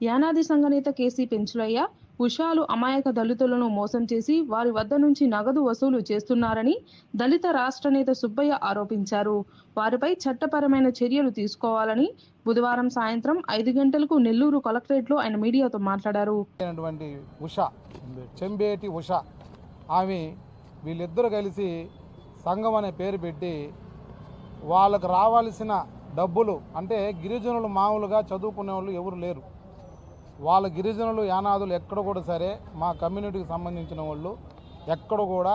యానాది సంఘనేత కేసీ పెంచులయ్య ఉషాలు అమాయక దళితులను మోసం చేసి వారి వద్ద నుంచి నగదు వసూలు చేస్తున్నారని దళిత రాష్ట్ర నేత సుబ్బయ్య ఆరోపించారు. వారిపై చట్టపరమైన చర్యలు తీసుకోవాలని బుధవారం సాయంత్రం ఐదు గంటలకు నెల్లూరు కలెక్టరేట్లో ఆయన మీడియాతో మాట్లాడారు. అయినటువంటి చెంబేటి ఉషా ఆమె వీళ్ళిద్దరూ కలిసి సంఘం అనే పేరు పెట్టి వాళ్ళకు రావాల్సిన డబ్బులు అంటే గిరిజనులు మామూలుగా చదువుకునే వాళ్ళు ఎవరు లేరు. వాళ్ళ గిరిజనులు యానాదులు ఎక్కడ కూడా సరే మా కమ్యూనిటీకి సంబంధించిన వాళ్ళు ఎక్కడ కూడా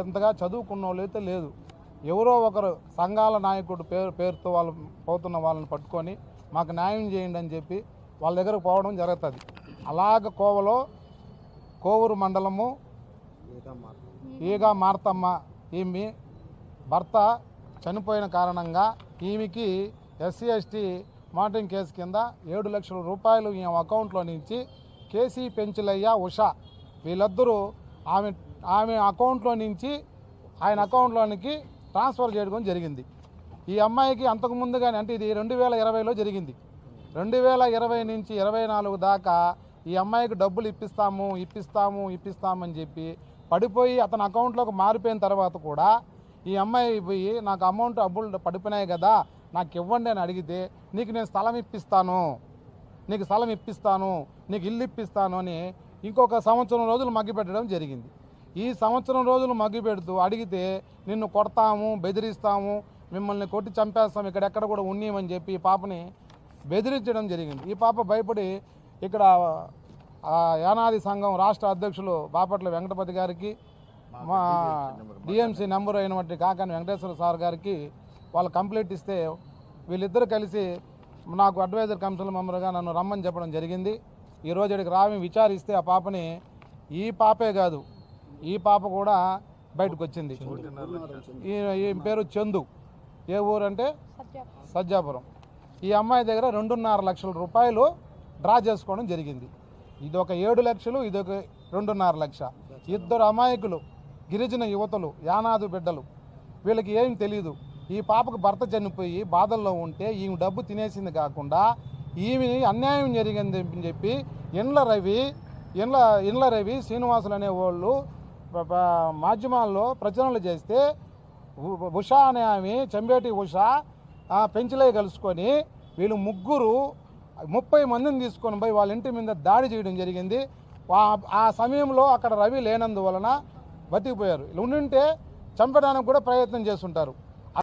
ఎంతగా చదువుకున్న వాళ్ళు అయితే లేదు. ఎవరో ఒకరు సంఘాల నాయకుడు పేరు పేరుతో వాళ్ళు పోతున్న వాళ్ళని పట్టుకొని మాకు న్యాయం చేయండి అని చెప్పి వాళ్ళ దగ్గరకు పోవడం జరుగుతుంది. అలాగ కోవలో కోవూరు మండలము ఈగా మార్తమ్మ ఈమె భర్త చనిపోయిన కారణంగా ఈమెకి ఎస్సీ ఎస్టీ మానిటరింగ్ కేసు కింద ఏడు లక్షల రూపాయలు ఈ అకౌంట్లో నుంచి కేసీ పెంచులయ్య ఉష. వీళ్ళిద్దరూ ఆమె ఆమె అకౌంట్లో నుంచి ఆయన అకౌంట్లోనికి ట్రాన్స్ఫర్ చేయడం జరిగింది. ఈ అమ్మాయికి అంతకు ముందుగానే అంటే ఇది రెండు వేల ఇరవైలో జరిగింది. రెండు వేల ఇరవై నుంచి ఇరవై నాలుగు దాకా ఈ అమ్మాయికి డబ్బులు ఇప్పిస్తాము ఇప్పిస్తాము ఇప్పిస్తామని చెప్పి పడిపోయి అతని అకౌంట్లోకి మారిపోయిన తర్వాత కూడా ఈ అమ్మాయి పోయి నాకు అమౌంట్ డబ్బులు పడిపోయినాయి కదా నాకు ఇవ్వండి అని అడిగితే నీకు నేను స్థలం ఇప్పిస్తాను. నీకు స్థలం ఇప్పిస్తాను. నీకు ఇల్లు ఇప్పిస్తాను అని ఇంకొక సంవత్సరం రోజులు మగ్గిపెట్టడం జరిగింది. ఈ సంవత్సరం రోజులు మగ్గిపెడుతూ అడిగితే నిన్ను కొడతాము బెదిరిస్తాము మిమ్మల్ని కొట్టి చంపేస్తాం ఇక్కడెక్కడ కూడా ఉన్నీమని చెప్పి ఈ పాపని బెదిరించడం జరిగింది. ఈ పాప భయపడి ఇక్కడ యానాది సంఘం రాష్ట్ర అధ్యక్షులు బాపట్ల వెంకటపతి గారికి మా డిఎంసీ నెంబర్ అయినటువంటి కాకాని వెంకటేశ్వర సార్ గారికి వాళ్ళు కంప్లైంట్ ఇస్తే వీళ్ళిద్దరు కలిసి నాకు అడ్వైజర్ కౌన్సిల్ మెంబర్గా నన్ను రమ్మని చెప్పడం జరిగింది. ఈరోజు ఇక్కడికి రావి విచారిస్తే ఆ పాపని ఈ పాపే కాదు ఈ పాప కూడా బయటకు వచ్చింది. ఈ ఈ పేరు చందు. ఏ ఊరు అంటే? సజ్జాపురం ఈ అమ్మాయి దగ్గర రెండున్నర లక్షల రూపాయలు డ్రా చేసుకోవడం జరిగింది. ఇది ఒక ఏడు లక్షలు ఇది ఒక రెండున్నర లక్ష. ఇద్దరు అమాయకులు గిరిజన యువతలు యానాదు బిడ్డలు. వీళ్ళకి ఏం తెలియదు ఈ పాపకు భర్త చనిపోయి బాధల్లో ఉంటే ఈమె డబ్బు తినేసింది కాకుండా ఈమెని అన్యాయం జరిగింది అని చెప్పి ఇండ్ల రవి ఇండ్ల ఇండ్ల రవి శ్రీనివాసులు అనే వాళ్ళు మాధ్యమాల్లో ప్రచురణలు చేస్తే ఉషా అనే ఆమె చెంబేటి ఉషా ఆ కలుసుకొని వీళ్ళు ముగ్గురు ముప్పై మందిని తీసుకొని పోయి వాళ్ళ ఇంటి మీద దాడి చేయడం జరిగింది. ఆ- సమయంలో అక్కడ రవి లేనందువలన బతికిపోయారు. ఉండుంటే చంపడానికి కూడా ప్రయత్నం చేస్తుంటారు.